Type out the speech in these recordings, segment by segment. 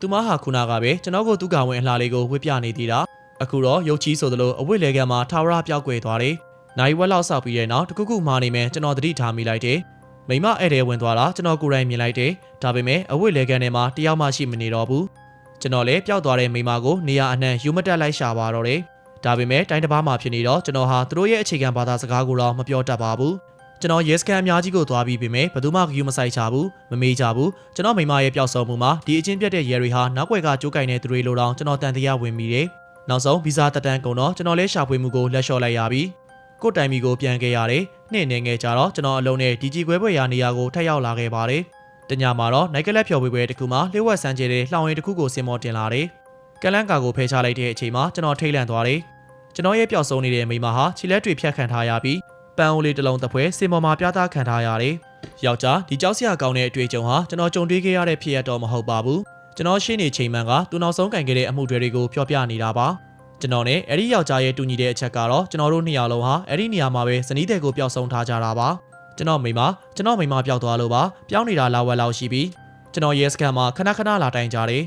သူမဟာခုနကပဲကျွန်တော်ကိုသူ့ကဝင်အလှလေးကိုဝစ်ပြနေသေးတာအခုတော့ရုပ်ချီးဆိုသလိုအဝတ်လေကမ်းမှာထာဝရပြောက်ကွယ်သွားတယ်နိုင်ဝက်လောက်ဆောက်ပြီးတဲ့နောက်တခုခုမာနေမယ်ကျွန်တော်သတိထားမိလိုက်တယ်မိမဧည့်သည်ဝင်သွားတာကျွန်တော်ကိုယ်တိုင်မြင်လိုက်တယ်ဒါပေမဲ့အဝတ်လေကမ်းထဲမှာတယောက်မှရှိမနေတော့ဘူးကျွန်တော်လည်းပျောက်သွားတဲ့မိမကိုနေရာအနှံ့ယူမတက်လိုက်ရှာပါတော့တယ်ဒါပေမဲ့တိုင်းတစ်ပါးမှာဖြစ်နေတော့ကျွန်တော်ဟာသူတို့ရဲ့အခြေခံဘာသာစကားကိုတော့မပြောတတ်ပါဘူး ကျွန်တော်ရဲစခန်းအများကြီးကိုသွားပြီးပြီမဲ့ဘယ်သူမှဂယူမဆိုင်ချဘူးမမေးကြဘူးကျွန်တော်မိမရဲ့ပျောက်ဆုံးမှုမှာဒီအချင်းပြတ်တဲ့ရဲတွေဟာနောက်ွယ်ကကြိုးကင်တဲ့သူတွေလိုတောင်ကျွန်တော်တန်တရားဝင်မိတယ်နောက်ဆုံးဗီဇာတက်တန်းကုန်တော့ကျွန်တော်လည်းရှာဖွေမှုကိုလက်လျှော့လိုက်ရပြီကိုယ်တိုင်မီကိုပြန်ခဲ့ရတယ်နှင့်နေငယ်ကြတော့ကျွန်တော်အလုံးနဲ့ဒီကြီးခွဲပွဲရာနေရာကိုထပ်ရောက်လာခဲ့ပါတယ်တညမှာတော့နိုင်ကလက်ဖြော်ပွဲပွဲတစ်ခုမှာလျှို့ဝှက်ဆန်းကျဲတဲ့လှောင်ရည်တစ်ခုကိုစင်မော်တင်လာတယ်ကလန်းကာကိုဖယ်ချလိုက်တဲ့အချိန်မှာကျွန်တော်ထိတ်လန့်သွားတယ်ကျွန်တော်ရဲ့ပျောက်ဆုံးနေတဲ့မိမဟာခြေလက်တွေဖြတ်ခံထားရပြီး ပန်းအိုးလေးတစ်လုံးတစ်ဖွဲစင်မော်မှာပြသခံထားရတယ်ယောက်ျားဒီကြောက်စရာကောင်းတဲ့အတွေ့အကြုံဟာကျွန်တော်ကြုံတွေ့ခဲ့ရတဲ့ဖြစ်ရတော့မဟုတ်ပါဘူးကျွန်တော်ရှင်းနေချိန်မှန်ကသူနောက်ဆုံးကင်ခဲ့တဲ့အမှုတွေကိုပြောပြနေတာပါကျွန်တော်နဲ့အဲ့ဒီယောက်ျားရဲ့တူညီတဲ့အချက်ကတော့ကျွန်တော်တို့နှစ်ယောက်လုံးဟာအဲ့ဒီနေရာမှာပဲဇနီးတဲ့ကိုပျောက်ဆုံးထားကြတာပါကျွန်တော်မိမကျွန်တော်မိမပျောက်သွားလို့ပါပျောက်နေတာလာဝက်လောက်ရှိပြီးကျွန်တော်ရဲစခန်းမှာခဏခဏလာတိုင်ကြတယ်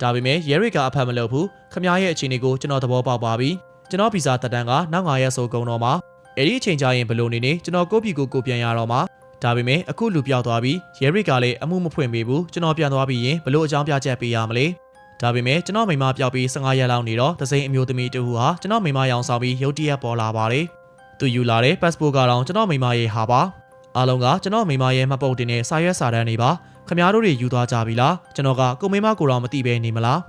ဒါပေမဲ့ရဲတွေကအဖတ်မလုပ်ဘူးခမားရဲ့အခြေအနေကိုကျွန်တော်သဘောပေါက်ပါပြီကျွန်တော်ဗီဇာတက်တန်းကနောက်9ရက်ဆိုကုန်တော့မှာ အဲ့ဒီအချိန်ကျရင်ဘယ်လိုနေနေကျွန်တော်ကိုယ့်ပြည်ကိုကိုယ်ပြန်ရတော့မှာဒါပေမဲ့အခုလူပြောက်သွားပြီးရဲတွေကလည်းအမှုမဖွင့်ပေးဘူးကျွန်တော်ပြန်သွားပြီးရင်ဘလို့အကြောင်းပြချက်ပေးရမလဲဒါပေမဲ့ကျွန်တော်မိမပြောက်ပြီး15ရက်လောက်နေတော့ဒစိမ့်အမျိုးသမီးတူဟာကျွန်တော်မိမရောင်ဆောင်ပြီးရုတ်တရက်ပေါ်လာပါတယ်သူယူလာတဲ့ passport ကတော့ကျွန်တော်မိမရဲ့ဟာပါအားလုံးကကျွန်တော်မိမရဲ့မှတ်ပုံတင်တဲ့စာရွက်စာတမ်းတွေပါခမားတို့တွေယူသွားကြပြီလားကျွန်တော်ကကိုမိမကိုတော့မသိပဲနေမလား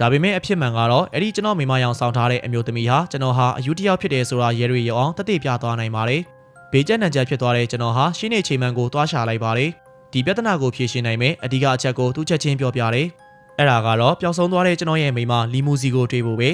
ဒါပေမဲ့အဖြစ်မှန်ကတော့အဲ့ဒီကျွန်တော်မိမရောင်ဆောင်ထားတဲ့အမျိုးသမီးဟာကျွန်တော်ဟာအယူတယောက်ဖြစ်တယ်ဆိုတာရဲတွေရအောင်တသိပြသွားနိုင်ပါတယ်ဘေးကျက်နံကျက်ဖြစ်သွားတဲ့ကျွန်တော်ဟာရှင်းနေချိန်မှန်ကိုတွားရှာလိုက်ပါတယ်ဒီပြဿနာကိုဖြေရှင်းနိုင်မယ်အဓိကအချက်ကိုသူချက်ချင်းပြောပြတယ်အဲ့ဒါကတော့ပျောက်ဆုံးသွားတဲ့ကျွန်တော်ရဲ့မိမလီမူစီကိုတွေ့ဖို့ပဲ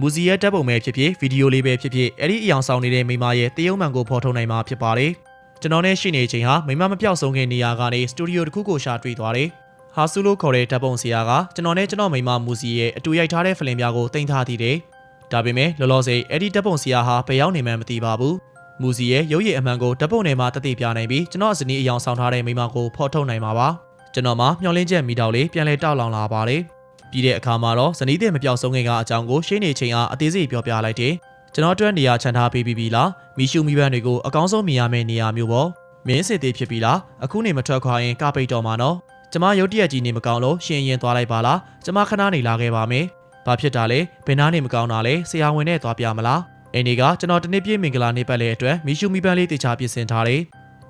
မူစီရဲ့တပ်ပုံပဲဖြစ်ဖြစ်ဗီဒီယိုလေးပဲဖြစ်ဖြစ်အဲ့ဒီအယောင်ဆောင်နေတဲ့မိမရဲ့တရုံမှန်ကိုဖော်ထုတ်နိုင်မှာဖြစ်ပါတယ်ကျွန်တော်နဲ့ရှိနေချိန်ဟာမိမမပြောက်ဆုံးခင်နေရာကနေစတူဒီယိုတစ်ခုကိုရှာတွေ့သွားတယ် ဟာဆူလို့ခေါ်တဲ့ဓာတ်ပုံဆရာကကျွန်တော်နဲ့ကျွန်တော်မိမမူစီရဲ့အတူရိုက်ထားတဲ့ဖလင်ပြားကိုတင်ထားသေးတယ်။ဒါပေမဲ့လောလောဆယ်အဲ့ဒီဓာတ်ပုံဆရာဟာဘယ်ရောက်နေမှန်းမသိပါဘူး။မူစီရဲ့ရုပ်ရည်အမှန်ကိုဓာတ်ပုံထဲမှာတသိပြနိုင်ပြီးကျွန်တော်အစနီးအယောင်ဆောင်ထားတဲ့မိမကိုဖော်ထုတ်နိုင်မှာပါ။ကျွန်တော်မှမျောလင်းချက်မိတောက်လေးပြန်လဲတောက်လောင်လာပါတယ်။ပြီးတဲ့အခါမှာတော့ဇနီးတဲ့မပြောက်ဆုံးခင်ကအကြောင်းကိုရှင်းနေချိန်အားအသေးစိတ်ပြောပြလိုက်တယ်။ကျွန်တော်အတွက်နေရာချန်ထားပေးပြီးပြီလား။မီရှူမီပန်းတွေကိုအကောင်းဆုံးမြင်ရမယ့်နေရာမျိုးပေါ့။မင်းစစ်သေးဖြစ်ပြီလား။အခုနေမထွက်ခွာရင်ကပိတ်တော်မှာနော်။ ကျမရုတ်တရက်ကြီးနေမကောင်းလို့ရှင်ရင်သွားလိုက်ပါလားကျမခဏနေလာခဲ့ပါမယ်ဘာဖြစ်တာလဲဘယ်နာနေမကောင်းတာလဲဆရာဝန်နဲ့သွားပြမလားအိမ်ဒီကကျွန်တော်တနေ့ပြည့်မင်္ဂလာနေ့ပတ်လေအတွက်မီရှူမီပန်းလေးတေချာပြင်ဆင်ထားတယ်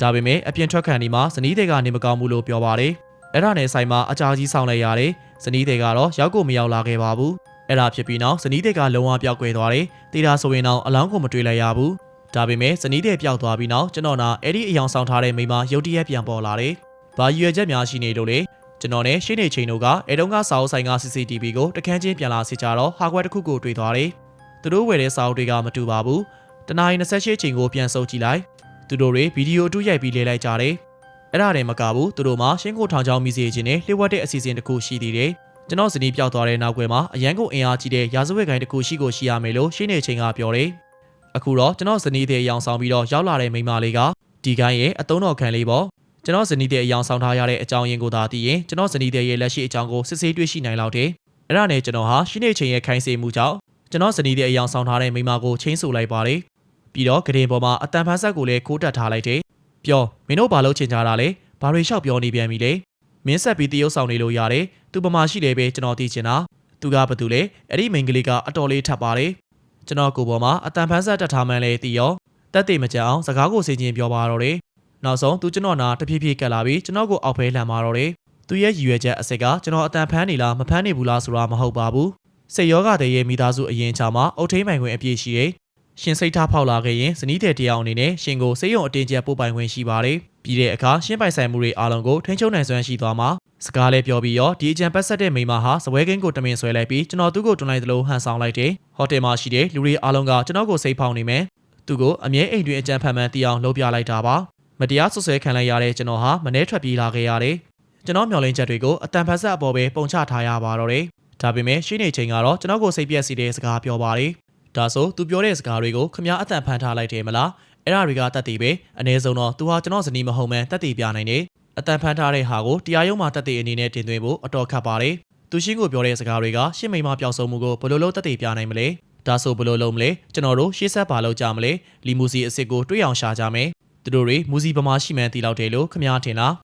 ဒါပေမဲ့အပြင်ထွက်ခံဒီမှာဇနီးတွေကနေမကောင်းဘူးလို့ပြောပါတယ်အဲ့ဒါနဲ့ဆိုင်မှာအကြာကြီးဆောင်လိုက်ရတယ်ဇနီးတွေကတော့ရောက်ကိုမရောက်လာခဲ့ပါဘူးအဲ့ဒါဖြစ်ပြီးနောက်ဇနီးတွေကလုံးဝပျောက်ကွယ်သွားတယ်တေတာဆိုရင်တော့အလောင်းကိုမတွေ့လိုက်ရဘူးဒါပေမဲ့ဇနီးတွေပျောက်သွားပြီးနောက်ကျွန်တော်နာအဲ့ဒီအယောင်ဆောင်ထားတဲ့မိမရုတ်တရက်ပြန်ပေါ်လာတယ် ဘာရွယ်ချက်များရှိနေလို့လဲကျွန်တော်နဲ့ရှင်းနေချိန်တို့ကအဲတုန်းကစာအုပ်ဆိုင်က CCTV ကိုတခန်းချင်းပြန်လာစစ်ကြတော့ဟာကွက်တစ်ခုကိုတွေ့သွားတယ်။သူတို့ဝယ်တဲ့စာအုပ်တွေကမတူပါဘူး။တနင်္လာ28ချိန်ကိုပြန်စုပ်ကြည့်လိုက်။သူတို့တွေဗီဒီယိုအတူရိုက်ပြီးလေလိုက်ကြတယ်။အဲ့ဒါတည်းမကဘူးသူတို့မှရှင်းကိုထောင်ချောင်းမိစေခြင်းနဲ့လှည့်ဝက်တဲ့အစီအစဉ်တစ်ခုရှိသေးတယ်။ကျွန်တော်ဇနီးပြောက်သွားတဲ့နောက်ွယ်မှာအရန်ကိုအင်အားကြီးတဲ့ရာဇဝတ်ကိုင်းတစ်ခုရှိကိုရှိရမယ်လို့ရှင်းနေချိန်ကပြောတယ်။အခုတော့ကျွန်တော်ဇနီးတဲ့အယောင်ဆောင်ပြီးတော့ရောက်လာတဲ့မိန်းမလေးကဒီကိုင်းရဲ့အတုံးတော်ခံလေးပေါ့ ကျွန်တော်ဇနီးတဲ့အယောင်ဆောင်ထားရတဲ့အကြောင်းရင်းကိုသာသိရင်ကျွန်တော်ဇနီးတဲ့ရဲ့လက်ရှိအကြောင်းကိုစစ်ဆေးတွေ့ရှိနိုင်လောက်တယ်။အဲ့ဒါနဲ့ကျွန်တော်ဟာရှင်းနေချိန်ရဲ့ခိုင်းစေမှုကြောင့်ကျွန်တော်ဇနီးတဲ့အယောင်ဆောင်ထားတဲ့မိမကိုချင်းဆိုလိုက်ပါတယ်။ပြီးတော့ဂရင်ပေါ်မှာအတန်ဖန်ဆက်ကိုလည်းခိုးတက်ထားလိုက်တယ်။ပြောမင်းတို့ဘာလို့ချင်ကြတာလဲ။ဘာတွေလျှောက်ပြောနေပြန်ပြီလဲ။မင်းဆက်ပြီးတရုပ်ဆောင်နေလို့ရတယ်။သူပမာရှိတယ်ပဲကျွန်တော်သိချင်တာ။သူကဘာတူလဲ။အဲ့ဒီမိန်းကလေးကအတော်လေးထပ်ပါတယ်။ကျွန်တော်ကိုပေါ်မှာအတန်ဖန်ဆက်တက်ထားမှန်းလဲသိရော။တက်သေးမကြအောင်စကားကိုစင်ချင်းပြောပါတော့တယ်။ နောက်ဆုံးသူကျွန်တော်နာတဖြည်းဖြည်းကက်လာပြီးကျွန်တော်ကိုအောက်ဖဲလှမ်းမာတော့တယ်။သူရဲ့ရည်ရွယ်ချက်အစစ်ကကျွန်တော်အတန်ဖမ်းနေလားမဖမ်းနေဘူးလားဆိုတာမဟုတ်ပါဘူး။စိတ်ယောဂတဲ့ရဲ့မိသားစုအရင်ချာမှာအုတ်ထိန်ပိုင်ခွင့်အပြည့်ရှိတယ်။ရှင်စိတ်ထားဖောက်လာခဲ့ရင်ဇနီးတဲ့တရားအနေနဲ့ရှင်ကိုစိတ်ယုံအတင်းကျပ်ပို့ပိုင်ခွင့်ရှိပါတယ်။ပြီးတဲ့အခါရှင်းပိုင်ဆိုင်မှုတွေအားလုံးကိုထိန်းချုပ်နိုင်စွမ်းရှိသွားမှာစကားလေးပြောပြီးရောဒီအကြံပတ်ဆက်တဲ့မိန်းမဟာစပွဲကင်းကိုတမင်ဆွဲလိုက်ပြီးကျွန်တော်သူ့ကိုတွန်းလိုက်သလိုဟန်ဆောင်လိုက်တယ်။ဟိုတယ်မှာရှိတဲ့လူတွေအားလုံးကကျွန်တော်ကိုစိတ်ဖောက်နေမယ်။သူ့ကိုအမြဲအိမ်တွင်အကြံဖန်မှန်တီအောင်လုပ်ပြလိုက်တာပါ။ မတရားဆွဆွဲခံလိုက်ရတဲ့ကျွန်တော်ဟာမနှဲထွက်ပြေးလာခဲ့ရတယ်။ကျွန်တော်မျောလင်းချက်တွေကိုအတန်ဖတ်ဆက်အပေါ်ပဲပုံချထားရပါတော့တယ်။ဒါပေမဲ့ရှိနေချိန်ကတော့ကျွန်တော်ကိုစိတ်ပြက်စီတဲ့စကားပြောပါတယ်။ဒါဆိုသူပြောတဲ့စကားတွေကိုခမားအတန်ဖန်ထားလိုက်တယ်မလား။အဲ့ဒါတွေကတတ်တည်ပဲအ ਨੇ ဆုံးတော့သူဟာကျွန်တော်ဇနီးမဟုတ်မှန်းတတ်တည်ပြနိုင်တယ်။အတန်ဖန်ထားတဲ့ဟာကိုတရားရုံးမှာတတ်တည်အနေနဲ့တင်သွင်းဖို့အတော်ခက်ပါတယ်သူရှင်းကိုပြောတဲ့စကားတွေကရှင်းမိန်မပျောက်ဆုံးမှုကိုဘယ်လိုလုပ်သက်သေပြနိုင်မလဲဒါဆိုဘယ်လိုလုပ်မလဲကျွန်တော်တို့ရှေ့ဆက်ပါလုပ်ကြမလဲလီမူစီအစ်စ်ကိုတွေးအောင်ရှာကြမယ် သူတို့တွေမူစီပမာရှိမှန်းသိလောက်တယ်လို့ခမည်းထင်လား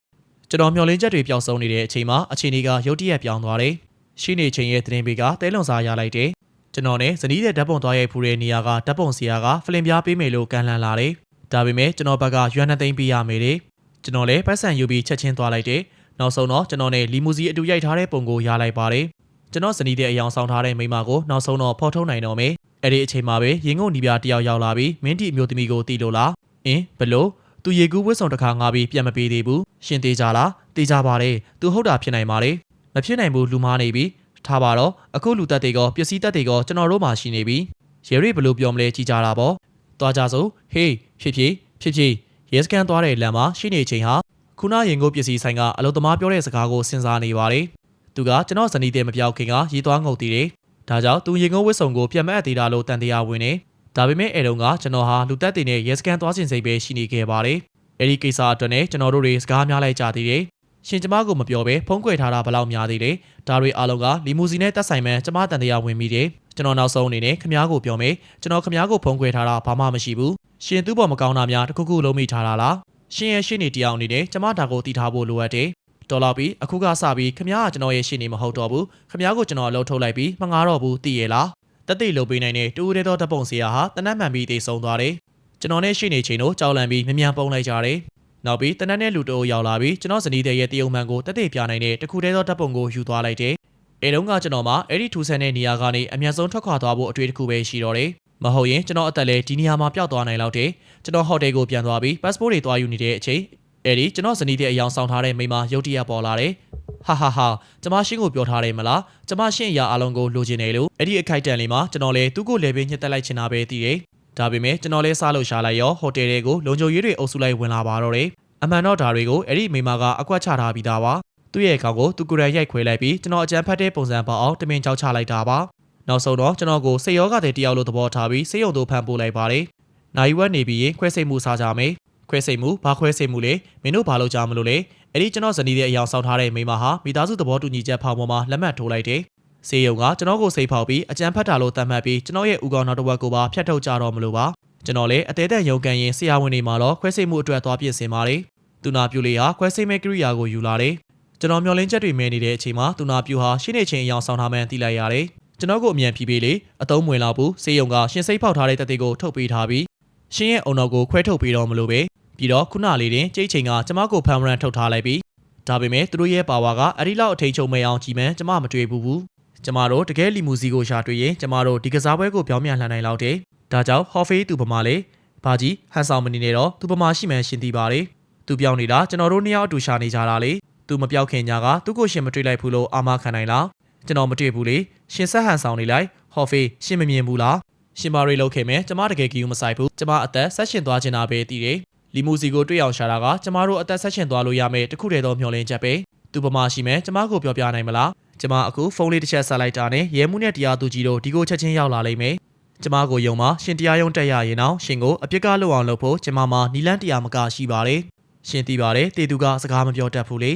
ကျွန်တော်မျှော်လင့်ချက်တွေပျောက်ဆုံးနေတဲ့အချိန်မှာအချိန်တွေကရုတ်တရက်ပြောင်းသွားတယ်ရှိနေချိန်ရဲ့သတင်းပေးကတဲလွန်စားရလိုက်တယ်ကျွန်တော်နဲ့ဇနီးတဲ့ဓာတ်ပုံသွားရိုက်ဖူးတဲ့နေရာကဓာတ်ပုံဆရာကဖလင်ပြားပေးမယ်လို့ကန်လှန်လာတယ်ဒါပေမဲ့ကျွန်တော်ဘက်ကရွမ်းနှသိမ့်ပေးရမယ်တဲ့ကျွန်တော်လည်းပတ်စံယူပြီးချက်ချင်းသွားလိုက်တယ်နောက်ဆုံးတော့ကျွန်တော်နဲ့လီမူစီအတူရိုက်ထားတဲ့ပုံကိုရလိုက်ပါတယ်ကျွန်တော်ဇနီးတဲ့အယောင်ဆောင်ထားတဲ့မိန်းမကိုနောက်ဆုံးတော့ဖော်ထုတ်နိုင်တော့မယ်အဲ့ဒီအချိန်မှာပဲရင်ငုံနီးပြတယောက်ရောက်လာပြီးမင်းတီအမျိုးသမီးကိုတီးလို့လား အင်းဘလို့သူရေကူးဝစ်ဆောင်တစ်ခါငါပြီးပြန်မပေးသေးဘူးရှင်သေးကြလားသေးကြပါတယ်သူဟုတ်တာဖြစ်နိုင်ပါလေမဖြစ်နိုင်ဘူးလူမားနေပြီထားပါတော့အခုလူတက်တွေကပစ္စည်းတက်တွေကကျွန်တော်တို့မှရှိနေပြီရေရိဘလို့ပြောမလဲကြည်ကြတာပေါ့သွားကြစို့ဟေးဖြစ်ဖြစ်ဖြစ်ဖြစ်ရဲစကန်သွားတဲ့လမ်းမှာရှိနေချိန်ဟာခုနရင်ကိုပစ္စည်းဆိုင်ကအလုသမားပြောတဲ့စကားကိုစဉ်းစားနေပါတယ်သူကကျွန်တော်ဇနီးတဲ့မပြောက်ခင်ကရေသွားငုတ်တည်တယ်ဒါကြောင့်သူရင်ကိုဝစ်စုံကိုပြန်မအပ်သေးတာလို့တန်တရားဝင်နေ ဒါပေမဲ့အဲတုန်းကကျွန်တော်ဟာလူတက်တင်နဲ့ရဲစကန်သွားစဉ်စိတ်ပဲရှိနေခဲ့ပါတယ်အဲဒီကိစ္စအတွက်နဲ့ကျွန်တော်တို့တွေစကားများလိုက်ကြသေးတယ်ရှင်ကျမကိုမပြောဘဲဖုံးကွယ်ထားတာဘလောက်များသေးတယ်ဒါတွေအားလုံးကလီမူစီနဲ့တက်ဆိုင်မှန်ကျမတန်တရားဝင်မိတယ်ကျွန်တော်နောက်ဆုံးအနေနဲ့ခမားကိုပြောမယ်ကျွန်တော်ခမားကိုဖုံးကွယ်ထားတာဘာမှမရှိဘူးရှင်သူ့ဘော်မကောင်းတာများတစ်ခုခုလုံးမိထားတာလားရှင်ရဲ့ရှင်းနေတရားအနေနဲ့ကျမဒါကိုတည်ထားဖို့လိုအပ်တယ်တော်လာပြီအခုကစပြီးခမားကကျွန်တော်ရဲ့ရှင်းနေမဟုတ်တော့ဘူးခမားကိုကျွန်တော်အလုပ်ထုတ်လိုက်ပြီးမငားတော့ဘူးတည်ရလား တက်တိလုပ်ပေးနိုင်တဲ့တူဦးတဲ့သောဓပုံစရာဟာတနတ်မှန်ပြီးတိတ်ဆုံးသွားတယ်ကျွန်တော်နဲ့ရှင်းနေချိန်တို့ကြောက်လန့်ပြီးမြ мян ပုံလိုက်ကြတယ်နောက်ပြီးတနက်နဲ့လူတအိုရောက်လာပြီးကျွန်တော်ဇနီးတဲ့ရဲ့တယုံမှန်ကိုတက်တဲ့ပြနိုင်တဲ့တခုတည်းသောဓာတ်ပုံကိုယူသွားလိုက်တယ်။အဲတုန်းကကျွန်တော်မှအဲ့ဒီထူဆန်တဲ့နေရာကနေအမြန်ဆုံးထွက်ခွာသွားဖို့အတွေ့အကြုံပဲရှိတော့တယ်။မဟုတ်ရင်ကျွန်တော်အသက်လည်းဒီနေရာမှာပျောက်သွားနိုင်လောက်တယ်။ကျွန်တော်ဟိုတယ်ကိုပြန်သွားပြီး passport တွေသွားယူနေတဲ့အချိန်အဲ့ဒီကျွန်တော်ဇနီးတဲ့အယောင်ဆောင်ထားတဲ့မိန်းမရုတ်တရက်ပေါ်လာတယ်။ ဟာဟာဟာကျမရှင်းကိုပြောထားတယ်မလား။ကျမရှင်းအရာအလုံးကိုလိုချင်တယ်လို့အဲ့ဒီအခိုက်တန်လေးမှာကျွန်တော်လည်းသူ့ကိုလည်းပဲညှက်တက်လိုက်ချင်တာပဲသိတယ်။ဒါပေမဲ့ကျွန်တော်လည်းစားလို့ရှာလိုက်ရောဟိုတယ်တွေကိုလုံခြုံရေးတွေအုပ်စုလိုက်ဝင်လာပါတော့တယ်။အမှန်တော့ဒါတွေကိုအဲ့ဒီမိမကအကွက်ချထားပြီးသားပါသူ့ရဲ့ခေါင်းကိုသူကိုယ်တိုင်ရိုက်ခွဲလိုက်ပြီးကျွန်တော်အကြမ်းဖက်တဲ့ပုံစံပေါအောင်တမင်ကြောက်ချလိုက်တာပါနောက်ဆုံးတော့ကျွန်တော်ကိုစိတ်ရောဂါတဲ့တယောက်လိုသဘောထားပြီးစိတ်ယုံတို့ဖန်ပိုးလိုက်ပါတယ်နိုင်ဝက်နေပြီးရင်ခွဲစိတ်မှုစားကြမယ်ခွဲစိတ်မှုဘာခွဲစိတ်မှုလဲမင်းတို့ဘာလုပ်ကြမလို့လဲ အဲ့ဒီကျွန်တော်ဇနီးတဲ့အယောင်ဆောင်ထားတဲ့မိမဟာမိသားစုသဘောတူညီချက်ဖောက်ပေါ်မှာလက်မှတ်ထိုးလိုက်တယ်စေယုံကကျွန်တော်ကိုစိတ်ဖောက်ပြီးအကြမ်းဖက်တာလို့သတ်မှတ်ပြီးကျွန်တော်ရဲ့ဥကောင်နောက်တစ်ဝက်ကိုပါဖျက်ထုတ်ကြတော့မလို့ပါကျွန်တော်လည်းအသေးသက်ရုံကန်ရင်ဆရာဝန်တွေမှာတော့ခွဲစိတ်မှုအတွက်သွားပြင်ဆင်ပါတယ်သူနာပြူလေးဟာခွဲစိတ်မဲ့ကိရိယာကိုယူလာတယ်ကျွန်တော်မျောလင်းချက်တွေမဲနေတဲ့အချိန်မှာသူနာပြူဟာရှင်းနေချင်းအယောင်ဆောင်ထားမှန်းသိလိုက်ရတယ်ကျွန်တော်ကိုအမြန်ဖြီးပေးလေအတုံးမဝင်လောက်ဘူးစေယုံကရှင်စိတ်ဖောက်ထားတဲ့တက်တေကိုထုတ်ပေးထားပြီးရှင်ရဲ့အုံတော်ကိုခွဲထုတ်ပေးတော့မလို့ပဲ ပြီးတော့ခုနလေးတင်ကြိတ်ချိန်ကကျမကိုဖန်ရန်ထုတ်ထားလိုက်ပြီးဒါပေမဲ့သူတို့ရဲ့ပါဝါကအဲ့ဒီလောက်အထိန်ချုံမဲအောင်ကြည်မှန်းကျမမတွေ့ဘူးဘူးကျမတို့တကယ်လီမူစီကိုရှာတွေ့ရင်ကျမတို့ဒီကစားပွဲကိုပြောင်းပြန်လှန်နိုင်လောက်တယ်ဒါကြောင့်ဟော်ဖေးသူပမာလေဘာကြီးဟန်ဆောင်မနေနဲ့တော့သူပမာရှိမှန်းရှင်းသိပါတယ်သူပြောင်းနေတာကျွန်တော်တို့နှစ်ယောက်အတူရှာနေကြတာလေသူမပြောက်ခင်ညာကသူ့ကိုရှင်မတွေ့လိုက်ဘူးလို့အာမခံနိုင်လားကျွန်တော်မတွေ့ဘူးလေရှင်ဆက်ဟန်ဆောင်နေလိုက်ဟော်ဖေးရှင်မမြင်ဘူးလားရှင်မာရီလောက်ခဲ့မယ်ကျမတကယ်ကီယူမဆိုင်ဘူးကျမအသက်ဆက်ရှင်သွားချင်တာပဲတည်တယ် လီမူစီကိုတွေ့အောင်ရှာတာကကျမတို့အသက်ဆက်ရှင်သွားလို့ရမယ်တခုတည်းသောမျှော်လင့်ချက်ပဲသူပမာရှိမယ်ကျမကိုပြောပြနိုင်မလားကျမအခုဖုန်းလေးတစ်ချက်ဆက်လိုက်တာနဲ့ရဲမှုနဲ့တရားသူကြီးတို့ဒီကိုချက်ချင်းရောက်လာလိမ့်မယ်ကျမကိုယုံမှာရှင်တရားရုံးတက်ရရင်တော့ရှင်ကိုအပြစ်ကလွတ်အောင်လုပ်ဖို့ကျမမှာနီလန်းတရားမကရှိပါတယ်ရှင်သိပါတယ်တေသူကစကားမပြောတတ်ဘူးလေ